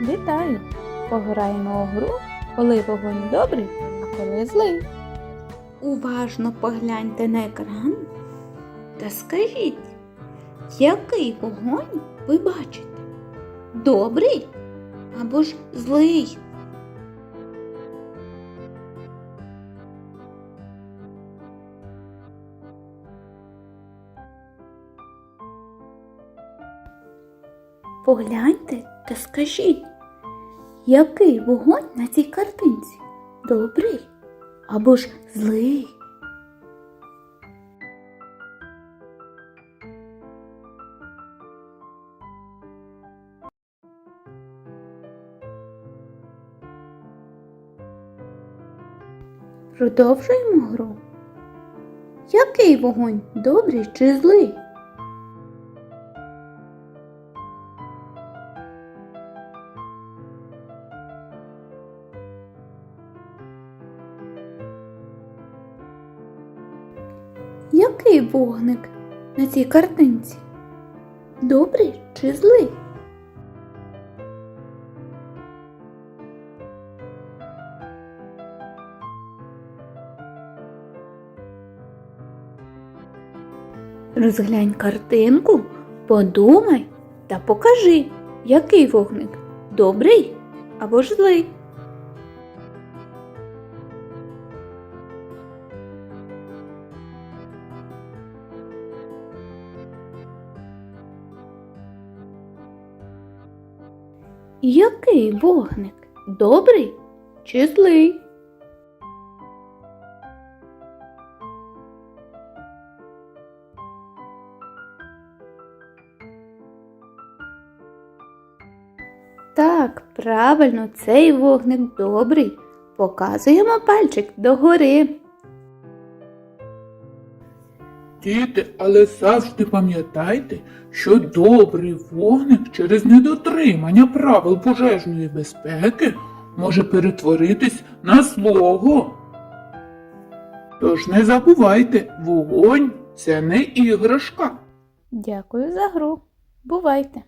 Вітаю! Пограємо у гру, коли вогонь добрий, а коли злий. Уважно погляньте на екран та скажіть, який вогонь ви бачите? Добрий або ж злий? Погляньте та скажіть, який вогонь на цій картинці? Добрий або ж злий? Продовжуємо гру. Який вогонь? Добрий чи злий? Який вогник на цій картинці? Добрий чи злий? Розглянь картинку, подумай та покажи, який вогник добрий або ж злий. Який вогник добрий чи злий? Так, правильно, цей вогник добрий. Показуємо пальчик догори. Діти, але завжди пам'ятайте, що добрий вогник через недотримання правил пожежної безпеки може перетворитись на злого. Тож не забувайте, вогонь це не іграшка. Дякую за гру. Бувайте!